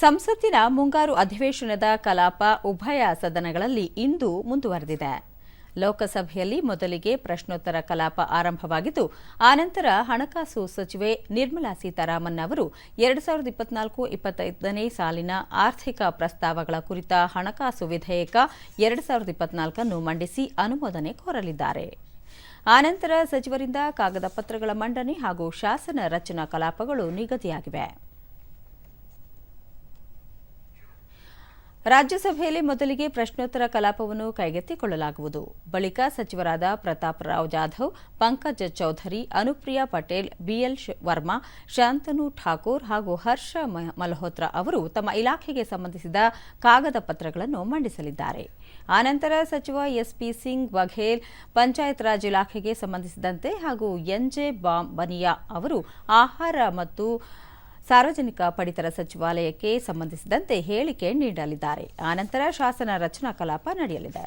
ಸಂಸತ್ತಿನ ಮುಂಗಾರು ಅಧಿವೇಶನದ ಕಲಾಪ ಉಭಯ ಸದನಗಳಲ್ಲಿ ಇಂದು ಮುಂದುವರೆದಿದೆ. ಲೋಕಸಭೆಯಲ್ಲಿ ಮೊದಲಿಗೆ ಪ್ರಶ್ನೋತ್ತರ ಕಲಾಪ ಆರಂಭವಾಗಿದ್ದು, ಆನಂತರ ಹಣಕಾಸು ಸಚಿವೆ ನಿರ್ಮಲಾ ಸೀತಾರಾಮನ್ ಅವರು ಎರಡು ಸಾವಿರದ ಇಪ್ಪತ್ನಾಲ್ಕು ಇಪ್ಪತ್ತೈದನೇ ಸಾಲಿನ ಆರ್ಥಿಕ ಪ್ರಸ್ತಾವಗಳ ಕುರಿತ ಹಣಕಾಸು ವಿಧೇಯಕ ಎರಡು ಸಾವಿರದ ಇಪ್ಪತ್ನಾಲ್ಕನ್ನು ಮಂಡಿಸಿ ಅನುಮೋದನೆ ಕೋರಲಿದ್ದಾರೆ. ಆನಂತರ ಸಚಿವರಿಂದ ಕಾಗದ ಪತ್ರಗಳ ಮಂಡನೆ ಹಾಗೂ ಶಾಸನ ರಚನಾ ಕಲಾಪಗಳು ನಿಗದಿಯಾಗಿವೆ. ರಾಜ್ಯಸಭೆಯಲ್ಲಿ ಮೊದಲಿಗೆ ಪ್ರಶ್ನೋತ್ತರ ಕಲಾಪವನ್ನು ಕೈಗೆತ್ತಿಕೊಳ್ಳಲಾಗುವುದು. ಬಳಿಕ ಸಚಿವರಾದ ಪ್ರತಾಪ್ ರಾವ್ ಜಾಧವ್, ಪಂಕಜ್ ಚೌಧರಿ, ಅನುಪ್ರಿಯಾ ಪಟೇಲ್, ಬಿಎಲ್ ವರ್ಮಾ, ಶಾಂತನು ಠಾಕೂರ್ ಹಾಗೂ ಹರ್ಷ ಮಲ್ಹೋತ್ರಾ ಅವರು ತಮ್ಮ ಇಲಾಖೆಗೆ ಸಂಬಂಧಿಸಿದ ಕಾಗದ ಪತ್ರಗಳನ್ನು ಮಂಡಿಸಲಿದ್ದಾರೆ. ಆನಂತರ ಸಚಿವ ಎಸ್ಪಿ ಸಿಂಗ್ ಬಘೇಲ್, ಪಂಚಾಯತ್ ರಾಜ್ ಇಲಾಖೆಗೆ ಸಂಬಂಧಿಸಿದಂತೆ ಹಾಗೂ ಎನ್ಜೆ ಬನಿಯಾ ಅವರು ಆಹಾರ ಮತ್ತು ಸಾರ್ವಜನಿಕ ಪಡಿತರ ಸಚಿವಾಲಯಕ್ಕೆ ಸಂಬಂಧಿಸಿದಂತೆ ಹೇಳಿಕೆ ನೀಡಲಿದ್ದಾರೆ. ಆನಂತರ ಶಾಸನ ರಚನಾ ಕಲಾಪ ನಡೆಯಲಿದೆ.